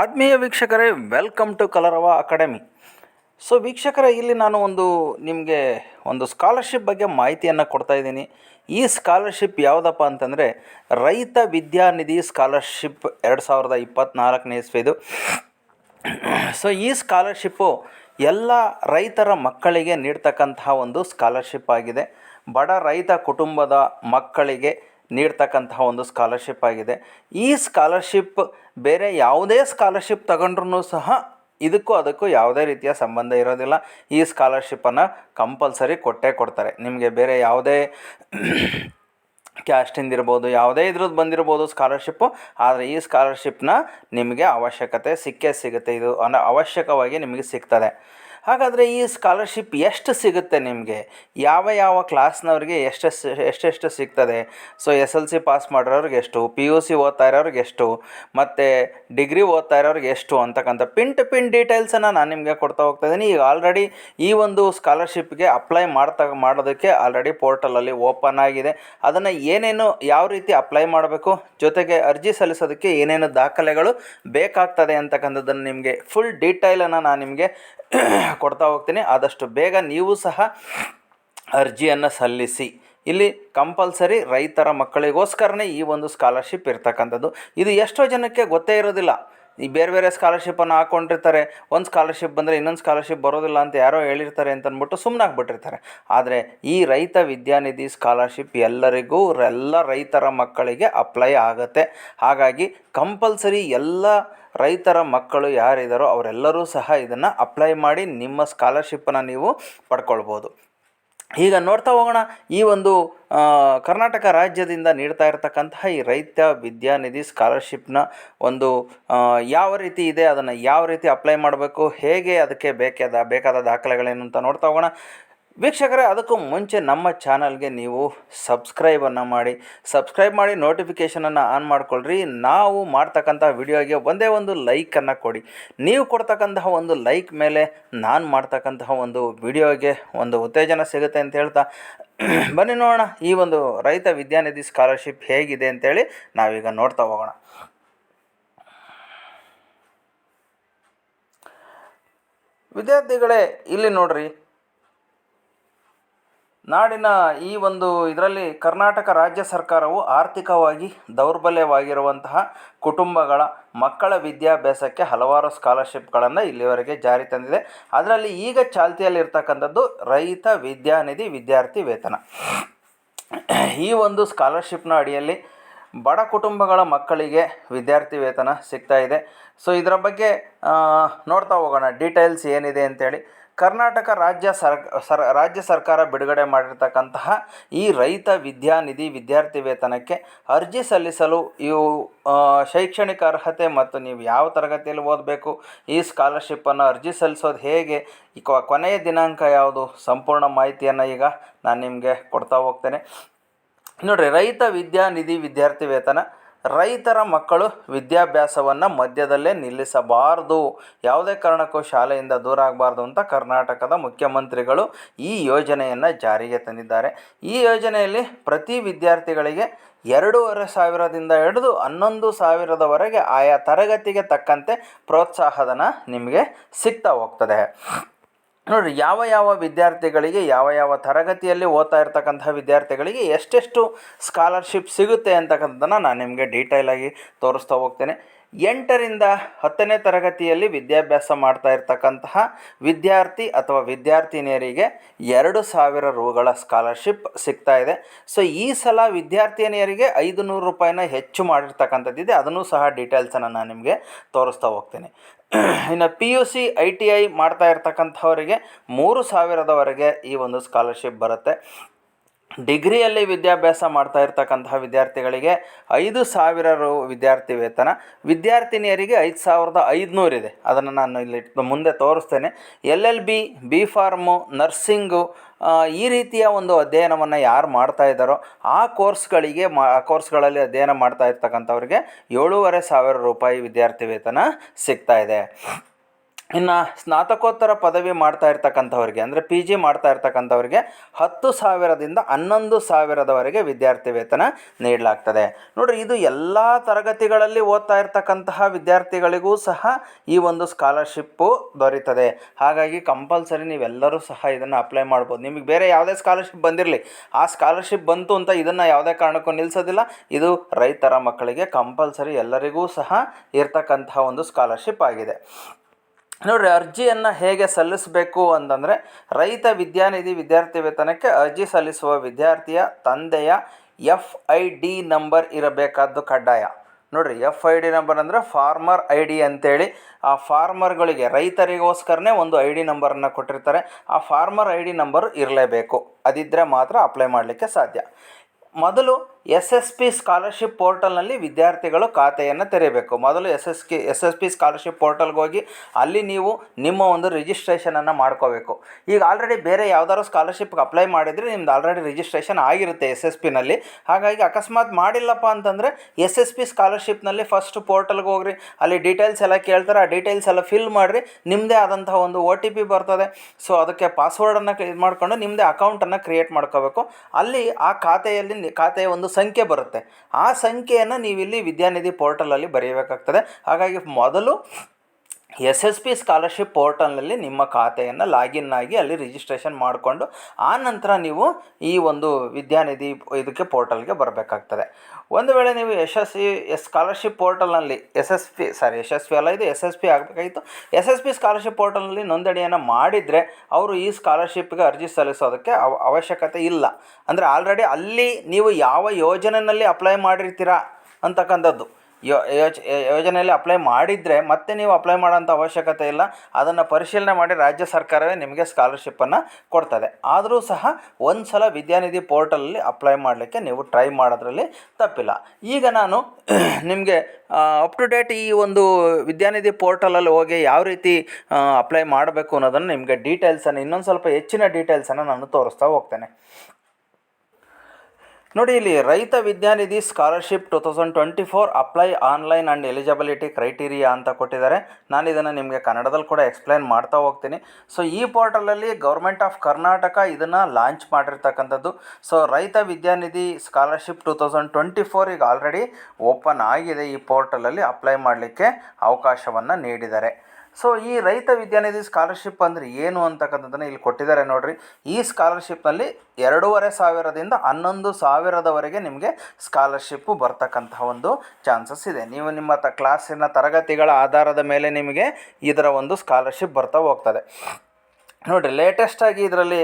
ಆತ್ಮೀಯ ವೀಕ್ಷಕರೇ welcome to Kalarava academy. So ವೀಕ್ಷಕರೇ, ಇಲ್ಲಿ ನಾನು ಒಂದು ನಿಮಗೆ ಒಂದು ಸ್ಕಾಲರ್ಶಿಪ್ ಬಗ್ಗೆ ಮಾಹಿತಿಯನ್ನು ಕೊಡ್ತಾ ಇದ್ದೀನಿ. ಈ ಸ್ಕಾಲರ್ಶಿಪ್ ಯಾವುದಪ್ಪ ಅಂತಂದರೆ, ರೈತ ವಿದ್ಯಾನಿಧಿ ಸ್ಕಾಲರ್ಶಿಪ್ ಎರಡು ಸಾವಿರದ ಇಪ್ಪತ್ತ್ನಾಲ್ಕನೇ ಇಸ್ವಿದು. ಸೊ ಈ ಸ್ಕಾಲರ್ಶಿಪ್ಪು ಎಲ್ಲ ರೈತರ ಮಕ್ಕಳಿಗೆ ನೀಡ್ತಕ್ಕಂತಹ ಒಂದು ಸ್ಕಾಲರ್ಶಿಪ್ ಆಗಿದೆ. ಬಡ ರೈತ ಕುಟುಂಬದ ಮಕ್ಕಳಿಗೆ ನೀಡ್ತಕ್ಕಂತಹ ಒಂದು ಸ್ಕಾಲರ್ಶಿಪ್ ಆಗಿದೆ. ಈ ಸ್ಕಾಲರ್ಶಿಪ್ ಬೇರೆ ಯಾವುದೇ ಸ್ಕಾಲರ್ಶಿಪ್ ತಗೊಂಡ್ರೂ ಸಹ ಇದಕ್ಕೂ ಅದಕ್ಕೂ ಯಾವುದೇ ರೀತಿಯ ಸಂಬಂಧ ಇರೋದಿಲ್ಲ. ಈ ಸ್ಕಾಲರ್ಶಿಪ್ಪನ್ನು ಕಂಪಲ್ಸರಿ ಕೊಟ್ಟೇ ಕೊಡ್ತಾರೆ. ನಿಮಗೆ ಬೇರೆ ಯಾವುದೇ ಕ್ಯಾಸ್ಟಿಂದ ಇರ್ಬೋದು ಯಾವುದೇ ಇದ್ರದ್ದು ಬಂದಿರ್ಬೋದು ಸ್ಕಾಲರ್ಶಿಪ್ಪು ಆದರೆ ಈ ಸ್ಕಾಲರ್ಶಿಪ್ನ ನಿಮಗೆ ಅವಶ್ಯಕತೆ ಸಿಕ್ಕೇ ಸಿಗುತ್ತೆ. ಇದು ಅನ, ಅವಶ್ಯಕವಾಗಿ ನಿಮಗೆ ಸಿಗ್ತದೆ. ಹಾಗಾದರೆ ಈ ಸ್ಕಾಲರ್ಶಿಪ್ ಎಷ್ಟು ಸಿಗುತ್ತೆ ನಿಮಗೆ? ಯಾವ ಯಾವ ಕ್ಲಾಸ್ನವ್ರಿಗೆ ಎಷ್ಟೆಷ್ಟು ಎಷ್ಟೆಷ್ಟು ಸಿಗ್ತದೆ? So S L C pass ಮಾಡಿರೋರಿಗೆ ಎಷ್ಟು? ಪಿ ಯು ಸಿ ಓದ್ತಾ ಇರೋರಿಗೆ ಎಷ್ಟು? ಮತ್ತು ಡಿಗ್ರಿ ಓದ್ತಾ ಇರೋರಿಗೆ ಎಷ್ಟು ಅಂತಕ್ಕಂಥ ಪಿನ್ ಟು ಪಿನ್ ಡೀಟೇಲ್ಸನ್ನು ನಾನು ನಿಮಗೆ ಕೊಡ್ತಾ ಹೋಗ್ತಾ ಇದ್ದೀನಿ. ಈಗ ಆಲ್ರೆಡಿ ಈ ಒಂದು ಸ್ಕಾಲರ್ಶಿಪ್ಗೆ ಅಪ್ಲೈ ಮಾಡ್ತಾ, ಮಾಡೋದಕ್ಕೆ ಆಲ್ರೆಡಿ ಪೋರ್ಟಲಲ್ಲಿ ಓಪನ್ ಆಗಿದೆ. ಅದನ್ನು ಏನೇನು, ಯಾವ ರೀತಿ ಅಪ್ಲೈ ಮಾಡಬೇಕು? ಜೊತೆಗೆ ಅರ್ಜಿ ಸಲ್ಲಿಸೋದಕ್ಕೆ ಏನೇನು ದಾಖಲೆಗಳು ಬೇಕಾಗ್ತದೆ ಅಂತಕ್ಕಂಥದ್ದನ್ನು ನಿಮಗೆ ಫುಲ್ ಡೀಟೇಲನ್ನು ನಾನು ನಿಮಗೆ ಕೊಡ್ತಾ ಹೋಗ್ತೀನಿ. ಆದಷ್ಟು ಬೇಗ ನೀವು ಸಹ ಅರ್ಜಿಯನ್ನು ಸಲ್ಲಿಸಿ. ಇಲ್ಲಿ ಕಂಪಲ್ಸರಿ ರೈತರ ಮಕ್ಕಳಿಗೋಸ್ಕರನೇ ಈ ಒಂದು ಸ್ಕಾಲರ್ಶಿಪ್ ಇರ್ತಕ್ಕಂಥದ್ದು. ಇದು ಎಷ್ಟೋ ಜನಕ್ಕೆ ಗೊತ್ತೇ ಇರೋದಿಲ್ಲ. ಈ ಬೇರೆ ಬೇರೆ ಸ್ಕಾಲರ್ಶಿಪ್ಪನ್ನು ಹಾಕ್ಕೊಂಡಿರ್ತಾರೆ ಒಂದು ಸ್ಕಾಲರ್ಶಿಪ್ ಬಂದರೆ ಇನ್ನೊಂದು ಸ್ಕಾಲರ್ಶಿಪ್ ಬರೋದಿಲ್ಲ ಅಂತ ಯಾರೋ ಹೇಳಿರ್ತಾರೆ ಅಂತ ಅಂದ್ಬಿಟ್ಟು ಸುಮ್ಮನಾಗ್ಬಿಟ್ಟಿರ್ತಾರೆ ಆದರೆ ಈ ರೈತ ವಿದ್ಯಾನಿಧಿ ಸ್ಕಾಲರ್ಶಿಪ್ ಎಲ್ಲರಿಗೂ, ಎಲ್ಲ ರೈತರ ಮಕ್ಕಳಿಗೆ ಅಪ್ಲೈ ಆಗುತ್ತೆ. ಹಾಗಾಗಿ ಕಂಪಲ್ಸರಿ ಎಲ್ಲ ರೈತರ ಮಕ್ಕಳು ಯಾರಿದ್ದಾರೋ ಅವರೆಲ್ಲರೂ ಸಹ ಇದನ್ನು ಅಪ್ಲೈ ಮಾಡಿ ನಿಮ್ಮ ಸ್ಕಾಲರ್ಶಿಪ್ಪನ್ನು ನೀವು ಪಡ್ಕೊಳ್ಬೋದು. ಈಗ ನೋಡ್ತಾ ಹೋಗೋಣ, ಈ ಒಂದು ಕರ್ನಾಟಕ ರಾಜ್ಯದಿಂದ ನೀಡ್ತಾ ಇರತಕ್ಕಂತಹ ಈ ರೈತ ವಿದ್ಯಾನಿಧಿ ಸ್ಕಾಲರ್ಶಿಪ್ನ ಒಂದು ಯಾವ ರೀತಿ ಇದೆ, ಅದನ್ನು ಯಾವ ರೀತಿ ಅಪ್ಲೈ ಮಾಡಬೇಕು, ಹೇಗೆ ಅದಕ್ಕೆ ಬೇಕಾದ ಬೇಕಾದ ದಾಖಲೆಗಳೇನು ಅಂತ ನೋಡ್ತಾ ಹೋಗೋಣ. ವೀಕ್ಷಕರೇ, ಅದಕ್ಕೂ ಮುಂಚೆ ನಮ್ಮ ಚಾನಲ್ಗೆ ನೀವು ಸಬ್ಸ್ಕ್ರೈಬನ್ನು ಮಾಡಿ, ಸಬ್ಸ್ಕ್ರೈಬ್ ಮಾಡಿ ನೋಟಿಫಿಕೇಷನನ್ನು ಆನ್ ಮಾಡ್ಕೊಳ್ರಿ. ನಾವು ಮಾಡ್ತಕ್ಕಂಥ ವಿಡಿಯೋಗೆ ಒಂದೇ ಒಂದು ಲೈಕನ್ನು ಕೊಡಿ. ನೀವು ಕೊಡ್ತಕ್ಕಂತಹ ಒಂದು ಲೈಕ್ ಮೇಲೆ ನಾನು ಮಾಡ್ತಕ್ಕಂತಹ ಒಂದು ವಿಡಿಯೋಗೆ ಒಂದು ಉತ್ತೇಜನ ಸಿಗುತ್ತೆ ಅಂತ ಹೇಳ್ತಾ, ಬನ್ನಿ ನೋಡೋಣ ಈ ಒಂದು ರೈತ ವಿದ್ಯಾನಿಧಿ ಸ್ಕಾಲರ್ಶಿಪ್ ಹೇಗಿದೆ ಅಂತೇಳಿ ನಾವೀಗ ನೋಡ್ತಾ ಹೋಗೋಣ. ವಿದ್ಯಾರ್ಥಿಗಳೇ, ಇಲ್ಲಿ ನೋಡ್ರಿ ನಾಡಿನ ಈ ಒಂದು ಇದರಲ್ಲಿ ಕರ್ನಾಟಕ ರಾಜ್ಯ ಸರ್ಕಾರವು ಆರ್ಥಿಕವಾಗಿ ದೌರ್ಬಲ್ಯವಾಗಿರುವಂತಹ ಕುಟುಂಬಗಳ ಮಕ್ಕಳ ವಿದ್ಯಾಭ್ಯಾಸಕ್ಕೆ ಹಲವಾರು ಸ್ಕಾಲರ್ಶಿಪ್ಗಳನ್ನು ಇಲ್ಲಿವರೆಗೆ ಜಾರಿ ತಂದಿದೆ. ಅದರಲ್ಲಿ ಈಗ ಚಾಲ್ತಿಯಲ್ಲಿರ್ತಕ್ಕಂಥದ್ದು ರೈತ ವಿದ್ಯಾನಿಧಿ ವಿದ್ಯಾರ್ಥಿ ವೇತನ. ಈ ಒಂದು ಸ್ಕಾಲರ್ಶಿಪ್ನ ಅಡಿಯಲ್ಲಿ ಬಡ ಕುಟುಂಬಗಳ ಮಕ್ಕಳಿಗೆ ವಿದ್ಯಾರ್ಥಿ ವೇತನ ಸಿಗ್ತಾ ಇದೆ. ಸೊ, ಇದರ ಬಗ್ಗೆ ನೋಡ್ತಾ ಹೋಗೋಣ. ಡೀಟೇಲ್ಸ್ ಏನಿದೆ ಅಂತೇಳಿ. ಕರ್ನಾಟಕ ರಾಜ್ಯ ಸರ್ ಸರ್, ರಾಜ್ಯ ಸರ್ಕಾರ ಬಿಡುಗಡೆ ಮಾಡಿರ್ತಕ್ಕಂತಹ ಈ ರೈತ ವಿದ್ಯಾನಿಧಿ ವಿದ್ಯಾರ್ಥಿ ವೇತನಕ್ಕೆ ಅರ್ಜಿ ಸಲ್ಲಿಸಲು ಇವು ಶೈಕ್ಷಣಿಕ ಅರ್ಹತೆ ಮತ್ತು ನೀವು ಯಾವ ತರಗತಿಯಲ್ಲಿ ಓದಬೇಕು, ಈ ಸ್ಕಾಲರ್ಶಿಪ್ಪನ್ನು ಅರ್ಜಿ ಸಲ್ಲಿಸೋದು ಹೇಗೆ, ಈ ಕೊನೆಯ ದಿನಾಂಕ ಯಾವುದು, ಸಂಪೂರ್ಣ ಮಾಹಿತಿಯನ್ನು ಈಗ ನಾನು ನಿಮಗೆ ಕೊಡ್ತಾ ಹೋಗ್ತೇನೆ. ನೋಡಿರಿ, ರೈತ ವಿದ್ಯಾನಿಧಿ ವಿದ್ಯಾರ್ಥಿ ವೇತನ ರೈತರ ಮಕ್ಕಳು ವಿದ್ಯಾಭ್ಯಾಸವನ್ನು ಮಧ್ಯದಲ್ಲೇ ನಿಲ್ಲಿಸಬಾರದು. ಯಾವುದೇ ಕಾರಣಕ್ಕೂ ಶಾಲೆಯಿಂದ ದೂರ ಆಗಬಾರ್ದು ಅಂತ ಕರ್ನಾಟಕದ ಮುಖ್ಯಮಂತ್ರಿಗಳು ಈ ಯೋಜನೆಯನ್ನು ಜಾರಿಗೆ ತಂದಿದ್ದಾರೆ. ಈ ಯೋಜನೆಯಲ್ಲಿ ಪ್ರತಿ ವಿದ್ಯಾರ್ಥಿಗಳಿಗೆ ಎರಡೂವರೆ ಸಾವಿರದಿಂದ ಹಿಡಿದು ಹನ್ನೊಂದು ಸಾವಿರದವರೆಗೆ ಆಯಾ ತರಗತಿಗೆ ತಕ್ಕಂತೆ ಪ್ರೋತ್ಸಾಹಧನ ನಿಮಗೆ ಸಿಗ್ತಾ ಹೋಗ್ತದೆ. ನೋಡಿರಿ, ಯಾವ ಯಾವ ವಿದ್ಯಾರ್ಥಿಗಳಿಗೆ, ಯಾವ ಯಾವ ತರಗತಿಯಲ್ಲಿ ಓದ್ತಾ ಇರ್ತಕ್ಕಂಥ ವಿದ್ಯಾರ್ಥಿಗಳಿಗೆ ಎಷ್ಟೆಷ್ಟು ಸ್ಕಾಲರ್ಶಿಪ್ ಸಿಗುತ್ತೆ ಅಂತಕ್ಕಂಥದ್ದನ್ನು ನಾನು ನಿಮಗೆ ಡೀಟೇಲಾಗಿ ತೋರಿಸ್ತಾ ಹೋಗ್ತೇನೆ. ಎಂಟರಿಂದ ಹತ್ತನೇ ತರಗತಿಯಲ್ಲಿ ವಿದ್ಯಾಭ್ಯಾಸ ಮಾಡ್ತಾ ಇರ್ತಕ್ಕಂತಹ ವಿದ್ಯಾರ್ಥಿ ಅಥವಾ ವಿದ್ಯಾರ್ಥಿನಿಯರಿಗೆ ಎರಡು ಸಾವಿರ ರೂಗಳ ಸ್ಕಾಲರ್ಶಿಪ್ ಸಿಗ್ತಾ ಇದೆ. ಸೊ, ಈ ಸಲ ವಿದ್ಯಾರ್ಥಿನಿಯರಿಗೆ ಐದು ನೂರು ರೂಪಾಯಿನ ಹೆಚ್ಚು ಮಾಡಿರ್ತಕ್ಕಂಥದ್ದಿದೆ. ಅದನ್ನು ಸಹ ಡೀಟೇಲ್ಸನ್ನು ನಾನು ನಿಮಗೆ ತೋರಿಸ್ತಾ ಹೋಗ್ತೀನಿ. ಇನ್ನು P U C, I T I ಮಾಡ್ತಾ ಇರ್ತಕ್ಕಂಥವರಿಗೆ ಮೂರು ಸಾವಿರದವರೆಗೆ ಈ ಒಂದು ಸ್ಕಾಲರ್ಶಿಪ್ ಬರುತ್ತೆ. ಡಿಗ್ರಿಯಲ್ಲಿ ವಿದ್ಯಾಭ್ಯಾಸ ಮಾಡ್ತಾ ಇರ್ತಕ್ಕಂತಹ ವಿದ್ಯಾರ್ಥಿಗಳಿಗೆ ಐದು ಸಾವಿರ ರು ವಿದ್ಯಾರ್ಥಿ ವೇತನ. ವಿದ್ಯಾರ್ಥಿನಿಯರಿಗೆ ಐದು ಸಾವಿರದ ಐದುನೂರಿದೆ ಅದನ್ನು ನಾನು ಇಲ್ಲಿ ಮುಂದೆ ತೋರಿಸ್ತೇನೆ. L L B B pharm, nursing ಈ ರೀತಿಯ ಒಂದು ಅಧ್ಯಯನವನ್ನು ಯಾರು ಮಾಡ್ತಾ ಇದ್ದಾರೋ ಆ ಕೋರ್ಸ್ಗಳಿಗೆ ಮಾ, ಆ ಕೋರ್ಸ್ಗಳಲ್ಲಿ ಅಧ್ಯಯನ ಮಾಡ್ತಾ ಇರ್ತಕ್ಕಂಥವ್ರಿಗೆ ಏಳೂವರೆ ಸಾವಿರ ರೂಪಾಯಿ ವಿದ್ಯಾರ್ಥಿ ವೇತನ ಸಿಗ್ತಾ ಇದೆ. ಇನ್ನು ಸ್ನಾತಕೋತ್ತರ ಪದವಿ ಮಾಡ್ತಾ ಇರ್ತಕ್ಕಂಥವ್ರಿಗೆ, ಅಂದರೆ ಪಿ ಜಿ ಮಾಡ್ತಾ ಇರ್ತಕ್ಕಂಥವ್ರಿಗೆ ಹತ್ತು ಸಾವಿರದಿಂದ ಹನ್ನೊಂದು ಸಾವಿರದವರೆಗೆ ವಿದ್ಯಾರ್ಥಿ ವೇತನ ನೀಡಲಾಗ್ತದೆ. ನೋಡಿರಿ, ಇದು ಎಲ್ಲ ತರಗತಿಗಳಲ್ಲಿ ಓದ್ತಾ ಇರ್ತಕ್ಕಂತಹ ವಿದ್ಯಾರ್ಥಿಗಳಿಗೂ ಸಹ ಈ ಒಂದು ಸ್ಕಾಲರ್ಶಿಪ್ಪು ದೊರೀತದೆ. ಹಾಗಾಗಿ ಕಂಪಲ್ಸರಿ ನೀವೆಲ್ಲರೂ ಸಹ ಇದನ್ನು ಅಪ್ಲೈ ಮಾಡ್ಬೋದು. ನಿಮಗೆ ಬೇರೆ ಯಾವುದೇ ಸ್ಕಾಲರ್ಶಿಪ್ ಬಂದಿರಲಿ, ಆ ಸ್ಕಾಲರ್ಶಿಪ್ ಬಂತು ಅಂತ ಇದನ್ನು ಯಾವುದೇ ಕಾರಣಕ್ಕೂ ನಿಲ್ಲಿಸೋದಿಲ್ಲ ಇದು ರೈತರ ಮಕ್ಕಳಿಗೆ ಕಂಪಲ್ಸರಿ ಎಲ್ಲರಿಗೂ ಸಹ ಇರ್ತಕ್ಕಂತಹ ಒಂದು ಸ್ಕಾಲರ್ಶಿಪ್ ಆಗಿದೆ. ನೋಡಿರಿ, ಅರ್ಜಿಯನ್ನು ಹೇಗೆ ಸಲ್ಲಿಸಬೇಕು ಅಂತಂದರೆ, ರೈತ ವಿದ್ಯಾನಿಧಿ ವಿದ್ಯಾರ್ಥಿ ವೇತನಕ್ಕೆ ಅರ್ಜಿ ಸಲ್ಲಿಸುವ ವಿದ್ಯಾರ್ಥಿಯ ತಂದೆಯ ಎಫ್ ಐ ಡಿ ನಂಬರ್ ಇರಬೇಕಾದ್ದು ಕಡ್ಡಾಯ. ನೋಡಿರಿ, ಎಫ್ ಐ ಡಿ ನಂಬರ್ ಅಂದರೆ ಫಾರ್ಮರ್ ಐ ಡಿ ಅಂತೇಳಿ, ಆ ಫಾರ್ಮರ್ಗಳಿಗೆ, ರೈತರಿಗೋಸ್ಕರನೇ ಒಂದು ಐ ಡಿ ನಂಬರನ್ನು ಕೊಟ್ಟಿರ್ತಾರೆ. ಆ ಫಾರ್ಮರ್ ಐ ಡಿ ನಂಬರ್ ಇರಲೇಬೇಕು. ಅದಿದ್ದರೆ ಮಾತ್ರ ಅಪ್ಲೈ ಮಾಡಲಿಕ್ಕೆ ಸಾಧ್ಯ. ಮೊದಲು ಎಸ್ ಎಸ್ ಪಿ ಸ್ಕಾಲರ್ಶಿಪ್ ಪೋರ್ಟಲ್ನಲ್ಲಿ ವಿದ್ಯಾರ್ಥಿಗಳು ಖಾತೆಯನ್ನು ತೆರೆಯಬೇಕು. ಮೊದಲು S S K S S P scholarship ಪೋರ್ಟಲ್ಗೆ ಹೋಗಿ ಅಲ್ಲಿ ನೀವು ನಿಮ್ಮ ಒಂದು ರಿಜಿಸ್ಟ್ರೇಷನನ್ನು ಮಾಡ್ಕೋಬೇಕು. ಈಗ ಆಲ್ರೆಡಿ ಬೇರೆ ಯಾವ್ದಾದ್ರು ಸ್ಕಾಲರ್ಶಿಪ್ಗೆ ಅಪ್ಲೈ ಮಾಡಿದರೆ ನಿಮ್ದು ಆಲ್ರೆಡಿ ರಿಜಿಸ್ಟ್ರೇಷನ್ ಆಗಿರುತ್ತೆ ಎಸ್ ಎಸ್ ಪಿನಲ್ಲಿ ಹಾಗಾಗಿ ಅಕಸ್ಮಾತ್ ಮಾಡಿಲ್ಲಪ್ಪ ಅಂತಂದರೆ ಎಸ್ ಎಸ್ ಪಿ ಸ್ಕಾಲರ್ಶಿಪ್ನಲ್ಲಿ ಫಸ್ಟ್ ಪೋರ್ಟಲ್ಗೆ ಹೋಗ್ರಿ. ಅಲ್ಲಿ ಡೀಟೇಲ್ಸ್ ಎಲ್ಲ ಕೇಳ್ತಾರೆ. ಆ ಡೀಟೇಲ್ಸ್ ಎಲ್ಲ ಫಿಲ್ ಮಾಡಿರಿ. ನಿಮ್ಮದೇ ಆದಂತಹ ಒಂದು ಒ ಟಿ ಪಿ ಬರ್ತದೆ. ಸೊ ಅದಕ್ಕೆ ಪಾಸ್ವರ್ಡನ್ನು ಇದು ಮಾಡಿಕೊಂಡು ನಿಮ್ಮದೇ ಅಕೌಂಟನ್ನು ಕ್ರಿಯೇಟ್ ಮಾಡ್ಕೋಬೇಕು. ಅಲ್ಲಿ ಆ ಖಾತೆಯಲ್ಲಿ ಖಾತೆಯ ಒಂದು ಸಂಖ್ಯೆ ಬರುತ್ತೆ. ಆ ಸಂಖ್ಯೆಯನ್ನು ನೀವಿಲ್ಲಿ ವಿದ್ಯಾನಿಧಿ ಪೋರ್ಟಲಲ್ಲಿ ಬರೆಯಬೇಕಾಗ್ತದೆ ಹಾಗಾಗಿ ಮೊದಲು ಎಸ್ ಎಸ್ ಪಿ ಸ್ಕಾಲರ್ಶಿಪ್ ಪೋರ್ಟಲ್ನಲ್ಲಿ ನಿಮ್ಮ ಖಾತೆಯನ್ನು ಲಾಗಿನ್ ಆಗಿ ಅಲ್ಲಿ ರಿಜಿಸ್ಟ್ರೇಷನ್ ಮಾಡಿಕೊಂಡು, ಆ ನಂತರ ನೀವು ಈ ಒಂದು ವಿದ್ಯಾನಿಧಿ ಇದಕ್ಕೆ ಪೋರ್ಟಲ್ಗೆ ಬರಬೇಕಾಗ್ತದೆ. ಒಂದು ವೇಳೆ ನೀವು ಯಶಸ್ವಿ ಸ್ಕಾಲರ್ಶಿಪ್ ಪೋರ್ಟಲ್ನಲ್ಲಿ S S P sorry Yashasvi ಅಲ್ಲ ಇದು ಎಸ್ ಎಸ್ ಪಿ ಆಗಬೇಕಾಗಿತ್ತು. ಎಸ್ ಎಸ್ ಪಿ ಸ್ಕಾಲರ್ಶಿಪ್ ಪೋರ್ಟಲ್ನಲ್ಲಿ ನೋಂದಣಿಯನ್ನು ಮಾಡಿದರೆ ಅವರು ಈ ಸ್ಕಾಲರ್ಶಿಪ್ಗೆ ಅರ್ಜಿ ಸಲ್ಲಿಸೋದಕ್ಕೆ ಅವ, ಅವಶ್ಯಕತೆ ಇಲ್ಲ. ಅಂದರೆ ಆಲ್ರೆಡಿ ಅಲ್ಲಿ ನೀವು ಯಾವ ಯೋಜನೆಯಲ್ಲಿ ಅಪ್ಲೈ ಮಾಡಿರ್ತೀರಾ ಅಂತಕ್ಕಂಥದ್ದು. ಯೋಜನೆಯಲ್ಲಿ ಅಪ್ಲೈ ಮಾಡಿದರೆ ಮತ್ತೆ ನೀವು ಅಪ್ಲೈ ಮಾಡೋಂಥ ಅವಶ್ಯಕತೆ ಇಲ್ಲ. ಅದನ್ನು ಪರಿಶೀಲನೆ ಮಾಡಿ ರಾಜ್ಯ ಸರ್ಕಾರವೇ ನಿಮಗೆ ಸ್ಕಾಲರ್ಶಿಪ್ಪನ್ನು ಕೊಡ್ತದೆ. ಆದರೂ ಸಹ ಒಂದು ಸಲ ವಿದ್ಯಾನಿಧಿ ಪೋರ್ಟಲಲ್ಲಿ ಅಪ್ಲೈ ಮಾಡಲಿಕ್ಕೆ ನೀವು ಟ್ರೈ ಮಾಡೋದ್ರಲ್ಲಿ ತಪ್ಪಿಲ್ಲ. ಈಗ ನಾನು ನಿಮಗೆ ಅಪ್ ಟು ಡೇಟ್ ಈ ಒಂದು ವಿದ್ಯಾನಿಧಿ ಪೋರ್ಟಲಲ್ಲಿ ಹೋಗಿ ಯಾವ ರೀತಿ ಅಪ್ಲೈ ಮಾಡಬೇಕು ಅನ್ನೋದನ್ನು ನಿಮಗೆ ಡೀಟೇಲ್ಸನ್ನು ಇನ್ನೊಂದು ಸ್ವಲ್ಪ ಹೆಚ್ಚಿನ ಡೀಟೇಲ್ಸನ್ನು ನಾನು ತೋರಿಸ್ತಾ ಹೋಗ್ತೇನೆ. ನೋಡಿ, ಇಲ್ಲಿ Raita Vidyanidhi scholarship two thousand twenty four apply online and eligibility criteria ಅಂತ ಕೊಟ್ಟಿದ್ದಾರೆ. ನಾನು ಇದನ್ನು ನಿಮಗೆ ಕನ್ನಡದಲ್ಲಿ ಕೂಡ ಎಕ್ಸ್ಪ್ಲೈನ್ ಮಾಡ್ತಾ ಹೋಗ್ತೀನಿ. ಸೊ, ಈ ಪೋರ್ಟಲಲ್ಲಿ ಗೌರ್ಮೆಂಟ್ ಆಫ್ ಕರ್ನಾಟಕ ಇದನ್ನು ಲಾಂಚ್ ಮಾಡಿರ್ತಕ್ಕಂಥದ್ದು. So, Raita Vidyanidhi scholarship two thousand twenty four ಈಗ ಆಲ್ರೆಡಿ ಓಪನ್ ಆಗಿದೆ ಈ ಪೋರ್ಟಲಲ್ಲಿ ಅಪ್ಲೈ ಮಾಡಲಿಕ್ಕೆ ಅವಕಾಶವನ್ನು ನೀಡಿದ್ದಾರೆ. ಸೊ ಈ ರೈತ ವಿದ್ಯಾನಿಧಿ ಸ್ಕಾಲರ್ಶಿಪ್ ಅಂದರೆ ಏನು ಅಂತಕ್ಕಂಥದ್ದನ್ನು ಇಲ್ಲಿ ಕೊಟ್ಟಿದ್ದಾರೆ ನೋಡಿರಿ. ಈ ಸ್ಕಾಲರ್ಶಿಪ್ನಲ್ಲಿ ಎರಡೂವರೆ ಸಾವಿರದಿಂದ ಹನ್ನೊಂದು ಸಾವಿರದವರೆಗೆ ನಿಮಗೆ ಸ್ಕಾಲರ್ಶಿಪ್ಪು ಬರ್ತಕ್ಕಂತಹ ಒಂದು ಚಾನ್ಸಸ್ ಇದೆ. ನೀವು ನಿಮ್ಮ ತ ಕ್ಲಾಸಿನ ತರಗತಿಗಳ ಆಧಾರದ ಮೇಲೆ ನಿಮಗೆ ಇದರ ಒಂದು ಸ್ಕಾಲರ್ಶಿಪ್ ಬರ್ತಾ ಹೋಗ್ತದೆ. ನೋಡಿರಿ ಲೇಟೆಸ್ಟಾಗಿ ಇದರಲ್ಲಿ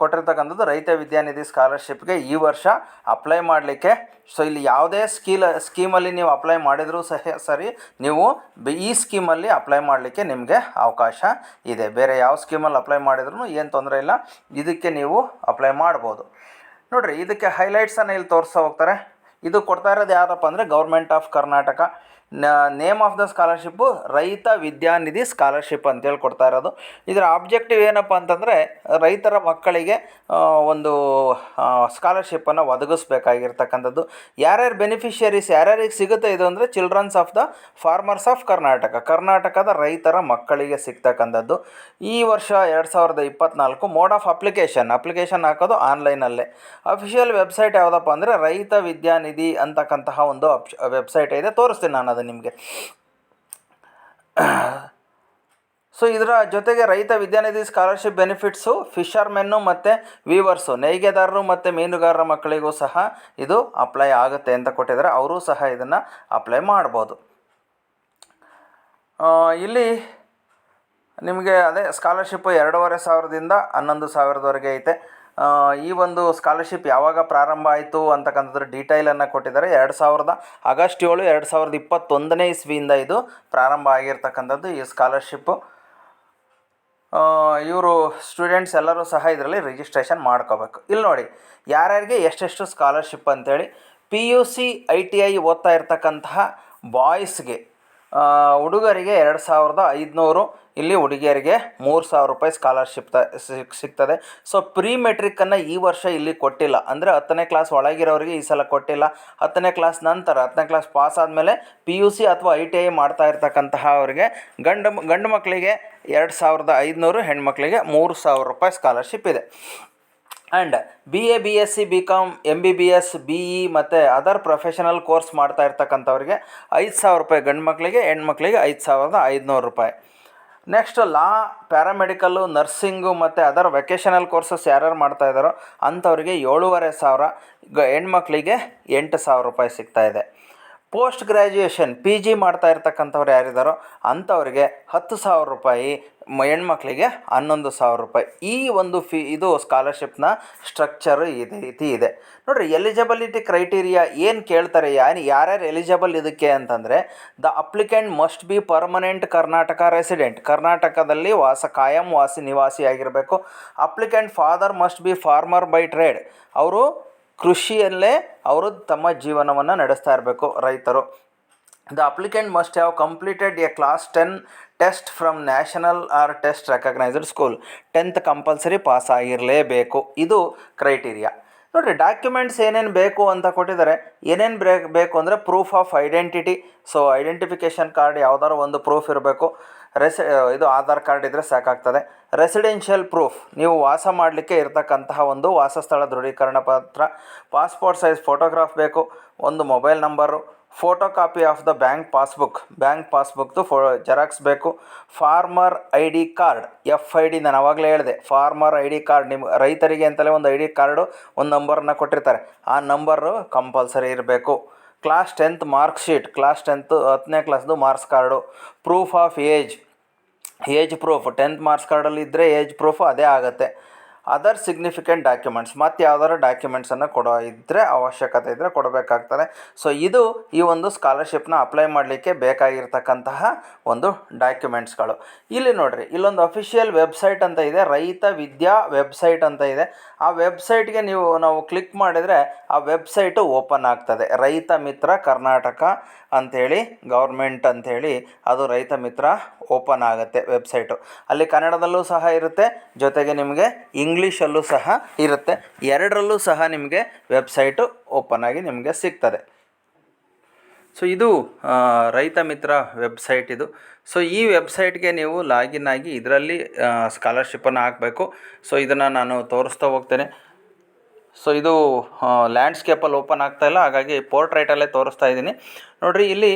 ಕೊಟ್ಟಿರ್ತಕ್ಕಂಥದ್ದು ರೈತ ವಿದ್ಯಾನಿಧಿ ಸ್ಕಾಲರ್ಶಿಪ್ಗೆ ಈ ವರ್ಷ ಅಪ್ಲೈ ಮಾಡಲಿಕ್ಕೆ. ಸೊ ಇಲ್ಲಿ ಯಾವುದೇ ಸ್ಕೀಲ ಸ್ಕೀಮಲ್ಲಿ ನೀವು ಅಪ್ಲೈ ಮಾಡಿದರೂ ಸಹ, ಸರಿ, ನೀವು ಈ ಸ್ಕೀಮಲ್ಲಿ ಅಪ್ಲೈ ಮಾಡಲಿಕ್ಕೆ ನಿಮಗೆ ಅವಕಾಶ ಇದೆ. ಬೇರೆ ಯಾವ ಸ್ಕೀಮಲ್ಲಿ ಅಪ್ಲೈ ಮಾಡಿದ್ರೂ ಏನು ತೊಂದರೆ ಇಲ್ಲ. ಇದಕ್ಕೆ ನೀವು ಅಪ್ಲೈ ಮಾಡ್ಬೋದು. ನೋಡಿರಿ, ಇದಕ್ಕೆ ಹೈಲೈಟ್ಸನ್ನು ಇಲ್ಲಿ ತೋರಿಸ್ತಾ ಹೋಗ್ತಾರೆ. ಇದು ಕೊಡ್ತಾ ಇರೋದು ಯಾವುದಪ್ಪ ಅಂದರೆ government of Karnataka name of the scholarship Raita Vidyanidhi scholarship ಅಂತೇಳಿ ಕೊಡ್ತಾ ಇರೋದು. ಇದರ ಆಬ್ಜೆಕ್ಟಿವ್ ಏನಪ್ಪ ಅಂತಂದರೆ, ರೈತರ ಮಕ್ಕಳಿಗೆ ಒಂದು ಸ್ಕಾಲರ್ಶಿಪ್ಪನ್ನು ಒದಗಿಸ್ಬೇಕಾಗಿರ್ತಕ್ಕಂಥದ್ದು. ಯಾರ್ಯಾರು ಬೆನಿಫಿಷಿಯರೀಸ್ ಯಾರ್ಯಾರಿಗೆ ಸಿಗುತ್ತೆ ಇದು ಅಂದರೆ childrens of the farmers of Karnataka ಕರ್ನಾಟಕದ ರೈತರ ಮಕ್ಕಳಿಗೆ ಸಿಗ್ತಕ್ಕಂಥದ್ದು. ಈ ವರ್ಷ ಎರಡು ಸಾವಿರದ ಇಪ್ಪತ್ನಾಲ್ಕು ಮೋಡ್ ಆಫ್ ಅಪ್ಲಿಕೇಶನ್ ಅಪ್ಲಿಕೇಶನ್ ಹಾಕೋದು ಆನ್ಲೈನಲ್ಲೇ ಅಫಿಷಿಯಲ್ ವೆಬ್ಸೈಟ್ ಯಾವುದಪ್ಪ ಅಂದರೆ ರೈತ ವಿದ್ಯಾನಿಧಿ ಅಂತಕ್ಕಂತಹ ಒಂದು ವೆಬ್ಸೈಟ್ ಇದೆ, ತೋರಿಸ್ತೀನಿ ನಾನು ಅದು ನಿಮಗೆ. ಸೊ ಇದರ ಜೊತೆಗೆ ರೈತ ವಿದ್ಯಾನಿಧಿ ಸ್ಕಾಲರ್ಶಿಪ್ ಬೆನಿಫಿಟ್ಸು ಫಿಶರ್ಮೆನ್ನು ಮತ್ತು ವೀವರ್ಸು ನೇಯ್ಗೆದಾರರು ಮತ್ತು ಮೀನುಗಾರರ ಮಕ್ಕಳಿಗೂ ಸಹ ಇದು ಅಪ್ಲೈ ಆಗುತ್ತೆ ಅಂತ ಕೊಟ್ಟಿದ್ದಾರೆ. ಅವರೂ ಸಹ ಇದನ್ನು ಅಪ್ಲೈ ಮಾಡ್ಬೋದು. ಇಲ್ಲಿ ನಿಮಗೆ ಅದೇ ಸ್ಕಾಲರ್ಶಿಪ್ಪು ಎರಡೂವರೆ ಸಾವಿರದಿಂದ ಹನ್ನೊಂದು ಸಾವಿರದವರೆಗೆ ಐತೆ. ಈ ಒಂದು ಸ್ಕಾಲರ್ಶಿಪ್ ಯಾವಾಗ ಪ್ರಾರಂಭ ಆಯಿತು ಅಂತಕ್ಕಂಥದ್ರ ಡೀಟೈಲನ್ನು ಕೊಟ್ಟಿದ್ದಾರೆ. ಎರಡು ಸಾವಿರದ ಆಗಸ್ಟ್ ಏಳು, ಎರಡು ಸಾವಿರದ ಇಪ್ಪತ್ತೊಂದನೇ ಇಸ್ವಿಯಿಂದ ಇದು ಪ್ರಾರಂಭ ಆಗಿರ್ತಕ್ಕಂಥದ್ದು ಈ ಸ್ಕಾಲರ್ಶಿಪ್ಪು ಇವರು ಸ್ಟೂಡೆಂಟ್ಸ್ ಎಲ್ಲರೂ ಸಹ ಇದರಲ್ಲಿ ರಿಜಿಸ್ಟ್ರೇಷನ್ ಮಾಡ್ಕೋಬೇಕು. ಇಲ್ಲಿ ನೋಡಿ, ಯಾರ್ಯಾರಿಗೆ ಎಷ್ಟೆಷ್ಟು ಸ್ಕಾಲರ್ಶಿಪ್ ಅಂತೇಳಿ P U C I T I ಓದ್ತಾ ಇರ್ತಕ್ಕಂತಹ ಬಾಯ್ಸ್ಗೆ ಹುಡುಗರಿಗೆ ಎರಡು ಸಾವಿರದ ಐದುನೂರು, ಇಲ್ಲಿ ಹುಡುಗಿಯರಿಗೆ ಮೂರು ಸಾವಿರ ರೂಪಾಯಿ ಸ್ಕಾಲರ್ಶಿಪ್ ತ ಸಿಗ್ತದೆ. ಸೊ ಪ್ರೀ ಮೆಟ್ರಿಕನ್ನು ಈ ವರ್ಷ ಇಲ್ಲಿ ಕೊಟ್ಟಿಲ್ಲ. ಅಂದರೆ ಹತ್ತನೇ ಕ್ಲಾಸ್ ಒಳಗಿರೋರಿಗೆ ಈ ಸಲ ಕೊಟ್ಟಿಲ್ಲ. ಹತ್ತನೇ ಕ್ಲಾಸ್ ನಂತರ, ಹತ್ತನೇ ಕ್ಲಾಸ್ ಪಾಸ್ ಆದಮೇಲೆ ಪಿ ಯು ಸಿ ಅಥವಾ ಐ ಟಿ ಐ ಮಾಡ್ತಾ ಇರ್ತಕ್ಕಂತಹ ಅವರಿಗೆ ಗಂಡು ಗಂಡು ಮಕ್ಕಳಿಗೆ ಎರಡು ಸಾವಿರದ ಐದುನೂರು ಹೆಣ್ಮಕ್ಳಿಗೆ ಮೂರು ಸಾವಿರ ರೂಪಾಯಿ ಸ್ಕಾಲರ್ಶಿಪ್ ಇದೆ. And B A B S C B com M B B S B E ಮತ್ತು ಅದರ್ ಪ್ರೊಫೆಷನಲ್ ಕೋರ್ಸ್ ಮಾಡ್ತಾ ಇರ್ತಕ್ಕಂಥವ್ರಿಗೆ ಐದು ಸಾವಿರ ರೂಪಾಯಿ ಗಂಡು ಮಕ್ಕಳಿಗೆ ಹೆಣ್ಮಕ್ಳಿಗೆ ಐದು ಸಾವಿರದ ಐದುನೂರು ರೂಪಾಯಿ. ನೆಕ್ಸ್ಟ್ ಲಾ ಪ್ಯಾರಾಮೆಡಿಕಲ್ಲು ನರ್ಸಿಂಗು ಮತ್ತು ಅದರ್ ವೆಕೇಷನಲ್ ಕೋರ್ಸಸ್ ಯಾರ್ಯಾರು ಮಾಡ್ತಾ ಇದ್ದಾರೋ ಅಂಥವ್ರಿಗೆ ಏಳುವರೆ ಸಾವಿರ ಗ ಹೆಣ್ಮಕ್ಳಿಗೆ ಎಂಟು ಸಾವಿರ ರೂಪಾಯಿ ಸಿಗ್ತಾಯಿದೆ ಪೋಸ್ಟ್ ಗ್ರ್ಯಾಜುಯೇಷನ್ ಪಿ ಜಿ ಮಾಡ್ತಾ ಇರ್ತಕ್ಕಂಥವ್ರು ಯಾರಿದ್ದಾರೋ ಅಂಥವ್ರಿಗೆ ಹತ್ತು ಸಾವಿರ ರೂಪಾಯಿ ಮ ಹೆಣ್ಮಕ್ಳಿಗೆ ಹನ್ನೊಂದು ಸಾವಿರ ರೂಪಾಯಿ. ಈ ಒಂದು ಫೀ ಇದು ಸ್ಕಾಲರ್ಶಿಪ್ನ ಸ್ಟ್ರಕ್ಚರ್ ಇದೆ, ರೀತಿ ಇದೆ. ನೋಡಿರಿ ಎಲಿಜಿಬಿಲಿಟಿ ಕ್ರೈಟೀರಿಯಾ ಏನು ಕೇಳ್ತಾರೆ ಯಾರು, ಯಾರ್ಯಾರು ಎಲಿಜಿಬಲ್ ಇದಕ್ಕೆ ಅಂತಂದರೆ the applicant must be permanent Karnataka resident ಕರ್ನಾಟಕದಲ್ಲಿ ವಾಸ, ಕಾಯಂ ವಾಸಿ ನಿವಾಸಿ ಆಗಿರಬೇಕು applicant father must be farmer by trade ಅವರು ಕೃಷಿಯಲ್ಲೇ ಅವರು ತಮ್ಮ ಜೀವನವನ್ನು ನಡೆಸ್ತಾ ಇರಬೇಕು ರೈತರು. The applicant must have completed a class ten test from national or test recognised school tenth compulsory pass ಆಗಿರಲೇಬೇಕು. ಇದು ಕ್ರೈಟೀರಿಯಾ ನೋಡಿರಿ ಡಾಕ್ಯುಮೆಂಟ್ಸ್ ಏನೇನು ಬೇಕು ಅಂತ ಕೊಟ್ಟಿದ್ದಾರೆ, ಏನೇನು ಬ್ರೇ, ಬೇಕು ಅಂದರೆ proof of identity so identification card ಯಾವ್ದಾದ್ರು ಒಂದು ಪ್ರೂಫ್ ಇರಬೇಕು. ರೆಸಿ ಇದು ಆಧಾರ್ ಕಾರ್ಡ್ ಇದ್ದರೆ ಸಾಕಾಗ್ತದೆ. ರೆಸಿಡೆನ್ಷಿಯಲ್ ಪ್ರೂಫ್ ನೀವು ವಾಸ ಮಾಡಲಿಕ್ಕೆ ಇರತಕ್ಕಂತಹ ಒಂದು ವಾಸಸ್ಥಳ ದೃಢೀಕರಣ ಪತ್ರ. ಪಾಸ್ಪೋರ್ಟ್ ಸೈಜ್ ಫೋಟೋಗ್ರಾಫ್ ಬೇಕು, ಒಂದು mobile number photo copy of the bank passbook bank ಪಾಸ್ಬುಕ್ದು ಫೋ ಜೆರಾಕ್ಸ್ ಬೇಕು farmer I D card F I D ನಾನು ಆವಾಗಲೇ ಹೇಳಿದೆ. ಫಾರ್ಮರ್ ಐ ಡಿ ಕಾರ್ಡ್ ನಿಮ್ಮ ರೈತರಿಗೆ ಅಂತಲೇ ಒಂದು ಐ ಡಿ ಕಾರ್ಡು ಒಂದು ನಂಬರನ್ನ ಕೊಟ್ಟಿರ್ತಾರೆ. ಆ ನಂಬರು ಕಂಪಲ್ಸರಿ ಇರಬೇಕು. Class tenth mark sheet class tenth ಹತ್ತನೇ ಕ್ಲಾಸ್ದು marks card proof of age age proof tenth marks ಕಾರ್ಡಲ್ಲಿ ಇದ್ದರೆ ಏಜ್ ಪ್ರೂಫ್ ಅದೇ ಆಗುತ್ತೆ. ಅದರ್ ಸಿಗ್ನಿಫಿಕೆಂಟ್ ಡಾಕ್ಯುಮೆಂಟ್ಸ್ ಮತ್ತು ಯಾವ್ದಾದ್ರು ಡಾಕ್ಯುಮೆಂಟ್ಸನ್ನು ಕೊಡೋ ಇದ್ದರೆ ಅವಶ್ಯಕತೆ ಇದ್ದರೆ ಕೊಡಬೇಕಾಗ್ತಾರೆ ಸೊ ಇದು ಈ ಒಂದು ಸ್ಕಾಲರ್ಶಿಪ್ನ ಅಪ್ಲೈ ಮಾಡಲಿಕ್ಕೆ ಬೇಕಾಗಿರ್ತಕ್ಕಂತಹ ಒಂದು ಡಾಕ್ಯುಮೆಂಟ್ಸ್ಗಳು ಇಲ್ಲಿ ನೋಡಿರಿ, ಇಲ್ಲೊಂದು ಅಫಿಷಿಯಲ್ ವೆಬ್ಸೈಟ್ ಅಂತ ಇದೆ, ರೈತ ವಿದ್ಯಾ ವೆಬ್ಸೈಟ್ ಅಂತ ಇದೆ. ಆ ವೆಬ್ಸೈಟ್ಗೆ ನೀವು, ನಾವು ಕ್ಲಿಕ್ ಮಾಡಿದರೆ ಆ ವೆಬ್ಸೈಟು ಓಪನ್ ಆಗ್ತದೆ. ರೈತ ಮಿತ್ರ ಕರ್ನಾಟಕ ಅಂಥೇಳಿ ಗೌರ್ಮೆಂಟ್ ಅಂಥೇಳಿ ಅದು ರೈತ ಮಿತ್ರ ಓಪನ್ ಆಗುತ್ತೆ ವೆಬ್ಸೈಟು. ಅಲ್ಲಿ ಕನ್ನಡದಲ್ಲೂ ಸಹ ಇರುತ್ತೆ, ಜೊತೆಗೆ ನಿಮಗೆ ಇಂಗ್ಲೀಷಲ್ಲೂ ಸಹ ಇರುತ್ತೆ. ಎರಡರಲ್ಲೂ ಸಹ ನಿಮಗೆ ವೆಬ್ಸೈಟು ಓಪನ್ ಆಗಿ ನಿಮಗೆ ಸಿಗ್ತದೆ. ಸೊ ಇದು ರೈತ ಮಿತ್ರ ವೆಬ್ಸೈಟ್ ಇದು. ಸೊ ಈ ವೆಬ್ಸೈಟ್ಗೆ ನೀವು ಲಾಗಿನ್ ಆಗಿ ಇದರಲ್ಲಿ ಸ್ಕಾಲರ್ಶಿಪ್ಪನ್ನು ಹಾಕಬೇಕು. ಸೊ ಇದನ್ನು ನಾನು ತೋರಿಸ್ತಾ ಹೋಗ್ತೇನೆ. ಸೊ ಇದು ಲ್ಯಾಂಡ್ಸ್ಕೇಪಲ್ಲಿ ಓಪನ್ ಆಗ್ತಾ ಇಲ್ಲ. ಹಾಗಾಗಿ ಪೋರ್ಟ್ರೈಟಲ್ಲೇ ತೋರಿಸ್ತಾ ಇದ್ದೀನಿ. ನೋಡಿರಿ, ಇಲ್ಲಿ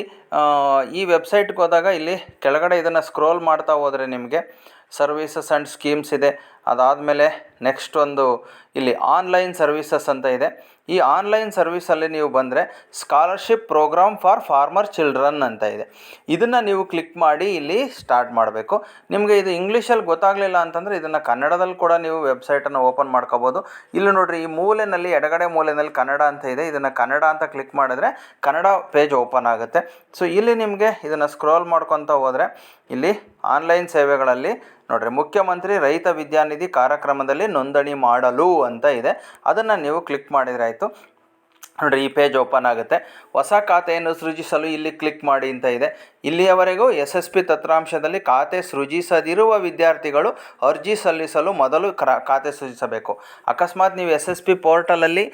ಈ ವೆಬ್ಸೈಟ್ಗೆ ಹೋದಾಗ ಇಲ್ಲಿ ಕೆಳಗಡೆ ಇದನ್ನು ಸ್ಕ್ರೋಲ್ ಮಾಡ್ತಾ ಹೋದರೆ ನಿಮಗೆ ಸರ್ವೀಸಸ್ ಆ್ಯಂಡ್ ಸ್ಕೀಮ್ಸ್ ಇದೆ. ಅದಾದಮೇಲೆ ನೆಕ್ಸ್ಟ್ ಒಂದು, ಇಲ್ಲಿ ಆನ್ಲೈನ್ ಸರ್ವೀಸಸ್ ಅಂತ ಇದೆ. ಈ ಆನ್ಲೈನ್ ಸರ್ವಿಸಲ್ಲಿ ನೀವು ಬಂದರೆ scholarship program for farmer children ಅಂತ ಇದೆ. ಇದನ್ನು ನೀವು ಕ್ಲಿಕ್ ಮಾಡಿ ಇಲ್ಲಿ ಸ್ಟಾರ್ಟ್ ಮಾಡಬೇಕು. ನಿಮಗೆ ಇದು ಇಂಗ್ಲೀಷಲ್ಲಿ ಗೊತ್ತಾಗಲಿಲ್ಲ ಅಂತಂದರೆ ಇದನ್ನು ಕನ್ನಡದಲ್ಲಿ ಕೂಡ ನೀವು ವೆಬ್ಸೈಟನ್ನು ಓಪನ್ ಮಾಡ್ಕೋಬೋದು. ಇಲ್ಲಿ ನೋಡಿರಿ, ಈ ಮೂಲೆಯಲ್ಲಿ ಎಡಗಡೆ ಮೂಲೆಯಲ್ಲಿ ಕನ್ನಡ ಅಂತ ಇದೆ. ಇದನ್ನು ಕನ್ನಡ ಅಂತ ಕ್ಲಿಕ್ ಮಾಡಿದ್ರೆ ಕನ್ನಡ ಪೇಜ್ ಓಪನ್ ಆಗುತ್ತೆ. ಸೊ, ಇಲ್ಲಿ ನಿಮಗೆ ಇದನ್ನು ಸ್ಕ್ರೋಲ್ ಮಾಡ್ಕೊತ ಹೋದರೆ ಇಲ್ಲಿ ಆನ್ಲೈನ್ ಸೇವೆಗಳಲ್ಲಿ ನೋಡಿರಿ, ಮುಖ್ಯಮಂತ್ರಿ ರೈತ ವಿದ್ಯಾನಿಧಿ ಕಾರ್ಯಕ್ರಮದಲ್ಲಿ ನೋಂದಣಿ ಮಾಡಲು ಅಂತ ಇದೆ. ಅದನ್ನು ನೀವು ಕ್ಲಿಕ್ ಮಾಡಿದರೆ ಆಯಿತು. ನೋಡಿರಿ, ಈ ಪೇಜ್ ಓಪನ್ ಆಗುತ್ತೆ. ಹೊಸ ಖಾತೆಯನ್ನು ಸೃಜಿಸಲು ಇಲ್ಲಿ ಕ್ಲಿಕ್ ಮಾಡಿ ಅಂತ ಇದೆ. ಇಲ್ಲಿಯವರೆಗೂ ಎಸ್ ಎಸ್ ಪಿ ತತ್ರಾಂಶದಲ್ಲಿ ಖಾತೆ ಸೃಜಿಸದಿರುವ ವಿದ್ಯಾರ್ಥಿಗಳು ಅರ್ಜಿ ಸಲ್ಲಿಸಲು ಮೊದಲು ಕ್ರ, ಖಾತೆ ಸೃಜಿಸಬೇಕು. ಅಕಸ್ಮಾತ್ ನೀವು ಎಸ್ ಎಸ್ ಪಿ ಪೋರ್ಟಲಲ್ಲಿ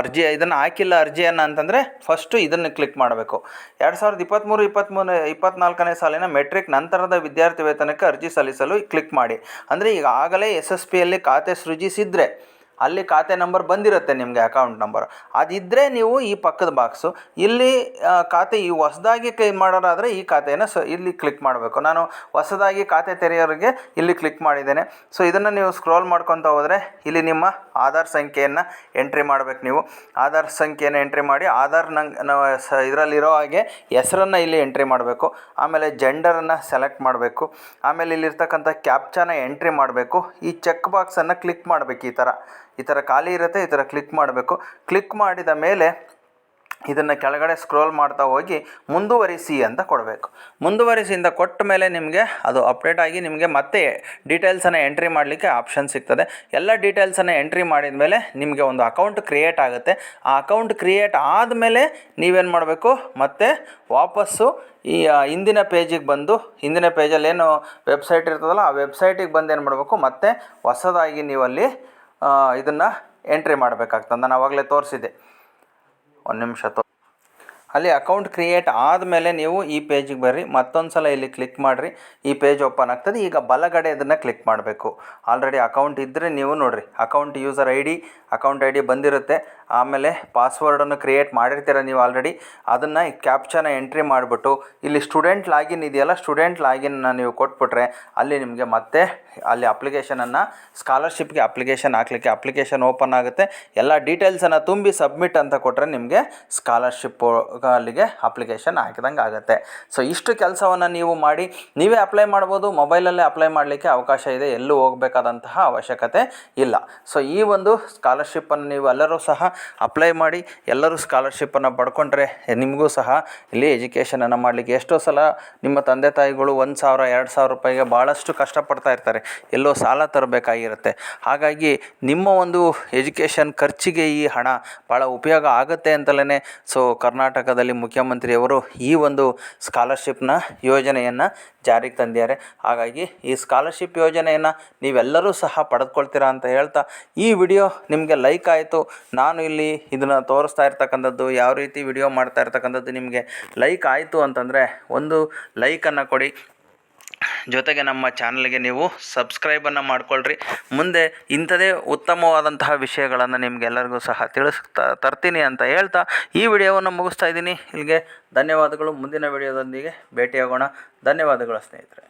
ಅರ್ಜಿ, ಇದನ್ನು ಹಾಕಿಲ್ಲ ಅರ್ಜಿಯನ್ನು ಅಂತಂದರೆ ಫಸ್ಟು ಇದನ್ನು ಕ್ಲಿಕ್ ಮಾಡಬೇಕು. ಎರಡು ಸಾವಿರದ ಇಪ್ಪತ್ತ್ಮೂರು ಇಪ್ಪತ್ತ್ಮೂರು ಇಪ್ಪತ್ನಾಲ್ಕನೇ ಸಾಲಿನ ಮೆಟ್ರಿಕ್ ನಂತರದ ವಿದ್ಯಾರ್ಥಿ ವೇತನಕ್ಕೆ ಅರ್ಜಿ ಸಲ್ಲಿಸಲು ಕ್ಲಿಕ್ ಮಾಡಿ. ಅಂದರೆ ಈಗ ಆಗಲೇ ಎಸ್ ಎಸ್ ಪಿಯಲ್ಲಿ ಖಾತೆ ಸೃಜಿಸಿದರೆ ಅಲ್ಲಿ ಖಾತೆ ನಂಬರ್ ಬಂದಿರುತ್ತೆ ನಿಮಗೆ ಅಕೌಂಟ್ ನಂಬರ್ ಅದಿದ್ದರೆ ನೀವು ಈ ಪಕ್ಕದ ಬಾಕ್ಸು ಇಲ್ಲಿ ಖಾತೆ ಈ ಹೊಸದಾಗಿ ಕೈ ಮಾಡೋರಾದರೆ ಈ ಖಾತೆಯನ್ನು ಸ, ಇಲ್ಲಿ ಕ್ಲಿಕ್ ಮಾಡಬೇಕು. ನಾನು ಹೊಸದಾಗಿ ಖಾತೆ ತೆರೆಯೋರಿಗೆ ಇಲ್ಲಿ ಕ್ಲಿಕ್ ಮಾಡಿದ್ದೇನೆ. ಸೊ ಇದನ್ನು ನೀವು ಸ್ಕ್ರೋಲ್ ಮಾಡ್ಕೊತ ಹೋದರೆ ಇಲ್ಲಿ ನಿಮ್ಮ ಆಧಾರ್ ಸಂಖ್ಯೆಯನ್ನು ಎಂಟ್ರಿ ಮಾಡಬೇಕು ನೀವು. ಆಧಾರ್ ಸಂಖ್ಯೆಯನ್ನು ಎಂಟ್ರಿ ಮಾಡಿ, ಆಧಾರ್ ನಂಗೆ ಸ, ಇದರಲ್ಲಿರೋ ಹಾಗೆ ಹೆಸರನ್ನು ಇಲ್ಲಿ ಎಂಟ್ರಿ ಮಾಡಬೇಕು. ಆಮೇಲೆ ಜೆಂಡರನ್ನು ಸೆಲೆಕ್ಟ್ ಮಾಡಬೇಕು. ಆಮೇಲೆ ಇಲ್ಲಿರ್ತಕ್ಕಂಥ ಕ್ಯಾಪ್ಚಾನ ಎಂಟ್ರಿ ಮಾಡಬೇಕು. ಈ ಚೆಕ್ ಬಾಕ್ಸನ್ನು ಕ್ಲಿಕ್ ಮಾಡಬೇಕು ಈ ಥರ ಈ ಥರ ಖಾಲಿ ಇರುತ್ತೆ, ಈ ಥರ ಕ್ಲಿಕ್ ಮಾಡಬೇಕು. ಕ್ಲಿಕ್ ಮಾಡಿದ ಮೇಲೆ ಇದನ್ನು ಕೆಳಗಡೆ ಸ್ಕ್ರೋಲ್ ಮಾಡ್ತಾ ಹೋಗಿ ಮುಂದುವರಿಸಿ ಅಂತ ಕೊಡಬೇಕು. ಮುಂದುವರಿಸಿ ಅಂತ ಕೊಟ್ಟ ಮೇಲೆ ನಿಮಗೆ ಅದು ಅಪ್ಡೇಟ್ ಆಗಿ ನಿಮಗೆ ಮತ್ತೆ ಡೀಟೇಲ್ಸನ್ನು ಎಂಟ್ರಿ ಮಾಡಲಿಕ್ಕೆ ಆಪ್ಷನ್ ಸಿಗ್ತದೆ. ಎಲ್ಲ ಡೀಟೇಲ್ಸನ್ನು ಎಂಟ್ರಿ ಮಾಡಿದ ಮೇಲೆ ನಿಮಗೆ ಒಂದು ಅಕೌಂಟ್ ಕ್ರಿಯೇಟ್ ಆಗುತ್ತೆ. ಆ ಅಕೌಂಟ್ ಕ್ರಿಯೇಟ್ ಆದಮೇಲೆ ನೀವೇನು ಮಾಡಬೇಕು? ಮತ್ತೆ ವಾಪಸ್ಸು ಈ ಹಿಂದಿನ ಪೇಜಿಗೆ ಬಂದು, ಹಿಂದಿನ ಪೇಜಲ್ಲಿ ಏನು ವೆಬ್ಸೈಟ್ ಇರ್ತದಲ್ಲ, ಆ ವೆಬ್ಸೈಟಿಗೆ ಬಂದು ಏನು ಮಾಡಬೇಕು? ಮತ್ತೆ ಹೊಸದಾಗಿ ನೀವಲ್ಲಿ ಇದನ್ನು ಎಂಟ್ರಿ ಮಾಡಬೇಕಾಗ್ತದೆ ನಾನು ಆವಾಗಲೇ ತೋರಿಸಿದ್ದೆ. ಒಂದು ನಿಮಿಷ ತೋ ಅಲ್ಲಿ ಅಕೌಂಟ್ ಕ್ರಿಯೇಟ್ ಆದಮೇಲೆ ನೀವು ಈ ಪೇಜಿಗೆ ಬರ್ರಿ ಮತ್ತೊಂದು ಸಲ ಇಲ್ಲಿ ಕ್ಲಿಕ್ ಮಾಡಿರಿ, ಈ ಪೇಜ್ ಓಪನ್ ಆಗ್ತದೆ, ಈಗ ಬಲಗಡೆ ಇದನ್ನು ಕ್ಲಿಕ್ ಮಾಡಬೇಕು. ಆಲ್ರೆಡಿ ಅಕೌಂಟ್ ಇದ್ದರೆ ನೀವು ನೋಡಿರಿ account user I D account I D ಬಂದಿರುತ್ತೆ. ಆಮೇಲೆ ಪಾಸ್ವರ್ಡನ್ನು ಕ್ರಿಯೇಟ್ ಮಾಡಿರ್ತೀರ ನೀವು ಆಲ್ರೆಡಿ ಅದನ್ನು ಕ್ಯಾಪ್ಚನ ಎಂಟ್ರಿ ಮಾಡಿಬಿಟ್ಟು, ಇಲ್ಲಿ ಸ್ಟೂಡೆಂಟ್ ಲಾಗಿನ್ ಇದೆಯಲ್ಲ ಸ್ಟೂಡೆಂಟ್ ಲಾಗಿನ್ನ ನೀವು ಕೊಟ್ಬಿಟ್ರೆ ಅಲ್ಲಿ ನಿಮಗೆ ಮತ್ತೆ ಅಲ್ಲಿ ಅಪ್ಲಿಕೇಶನನ್ನು ಸ್ಕಾಲರ್ಶಿಪ್ಗೆ ಅಪ್ಲಿಕೇಶನ್ ಹಾಕ್ಲಿಕ್ಕೆ ಅಪ್ಲಿಕೇಶನ್ ಓಪನ್ ಆಗುತ್ತೆ. ಎಲ್ಲ ಡೀಟೇಲ್ಸನ್ನು ತುಂಬಿ ಸಬ್ಮಿಟ್ ಅಂತ ಕೊಟ್ಟರೆ ನಿಮಗೆ ಸ್ಕಾಲರ್ಶಿಪ್ ಅಲ್ಲಿಗೆ ಅಪ್ಲಿಕೇಶನ್ ಹಾಕಿದಂಗೆ ಆಗುತ್ತೆ. ಸೊ ಇಷ್ಟು ಕೆಲಸವನ್ನು ನೀವು ಮಾಡಿ, ನೀವೇ ಅಪ್ಲೈ ಮಾಡ್ಬೋದು ಮೊಬೈಲಲ್ಲೇ ಅಪ್ಲೈ ಮಾಡಲಿಕ್ಕೆ ಅವಕಾಶ ಇದೆ, ಎಲ್ಲೂ ಹೋಗಬೇಕಾದಂತಹ ಅವಶ್ಯಕತೆ ಇಲ್ಲ. ಸೊ ಈ ಒಂದು ಸ್ಕಾಲರ್ಶಿಪ್ಪನ್ನು ನೀವು ಎಲ್ಲರೂ ಸಹ ಅಪ್ಲೈ ಮಾಡಿ ಎಲ್ಲರೂ ಸ್ಕಾಲರ್ಶಿಪ್ಪನ್ನು ಪಡ್ಕೊಂಡ್ರೆ ನಿಮಗೂ ಸಹ ಇಲ್ಲಿ ಎಜುಕೇಷನನ್ನು ಮಾಡಲಿಕ್ಕೆ ಎಷ್ಟೋ ಸಲ ನಿಮ್ಮ ತಂದೆ ತಾಯಿಗಳು ಒಂದು ಸಾವಿರ, ಎರಡು ಸಾವಿರ ರೂಪಾಯಿಗೆ ಭಾಳಷ್ಟು ಕಷ್ಟಪಡ್ತಾ ಇರ್ತಾರೆ. ಎಲ್ಲೋ ಸಾಲ ತರಬೇಕಾಗಿರುತ್ತೆ. ಹಾಗಾಗಿ ನಿಮ್ಮ ಒಂದು ಎಜುಕೇಷನ್ ಖರ್ಚಿಗೆ ಈ ಹಣ ಭಾಳ ಉಪಯೋಗ ಆಗುತ್ತೆ ಅಂತಲೇ ಸೊ ಕರ್ನಾಟಕದಲ್ಲಿ ಮುಖ್ಯಮಂತ್ರಿಯವರು ಈ ಒಂದು ಸ್ಕಾಲರ್ಶಿಪ್ನ ಯೋಜನೆಯನ್ನು ಜಾರಿಗೆ ತಂದಿದ್ದಾರೆ. ಹಾಗಾಗಿ ಈ ಸ್ಕಾಲರ್ಶಿಪ್ ಯೋಜನೆಯನ್ನು ನೀವೆಲ್ಲರೂ ಸಹ ಪಡೆದುಕೊಳ್ತೀರಾ ಅಂತ ಹೇಳ್ತಾ ಈ ವಿಡಿಯೋ ನಿಮಗೆ ಲೈಕ್ ಆಯಿತು. ನಾನು ಇಲ್ಲಿ ಇದನ್ನು ತೋರಿಸ್ತಾ ಇರ್ತಕ್ಕಂಥದ್ದು, ಯಾವ ರೀತಿ ವಿಡಿಯೋ ಮಾಡ್ತಾ ಇರ್ತಕ್ಕಂಥದ್ದು ನಿಮಗೆ ಲೈಕ್ ಆಯಿತು ಅಂತಂದರೆ ಒಂದು ಲೈಕನ್ನು ಕೊಡಿ. ಜೊತೆಗೆ ನಮ್ಮ ಚಾನಲ್ಗೆ ನೀವು ಸಬ್ಸ್ಕ್ರೈಬನ್ನು ಮಾಡ್ಕೊಳ್ರಿ. ಮುಂದೆ ಇಂಥದೇ ಉತ್ತಮವಾದಂತಹ ವಿಷಯಗಳನ್ನು ನಿಮಗೆಲ್ಲರಿಗೂ ಸಹ ತಿಳಿಸ್ತಾ ತರ್ತೀನಿ ಅಂತ ಹೇಳ್ತಾ ಈ ವಿಡಿಯೋವನ್ನು ಮುಗಿಸ್ತಾ ಇದ್ದೀನಿ. ಇಲ್ಲಿಗೆ ಧನ್ಯವಾದಗಳು. ಮುಂದಿನ ವಿಡಿಯೋದೊಂದಿಗೆ ಭೇಟಿಯಾಗೋಣ. ಧನ್ಯವಾದಗಳು ಸ್ನೇಹಿತರೆ.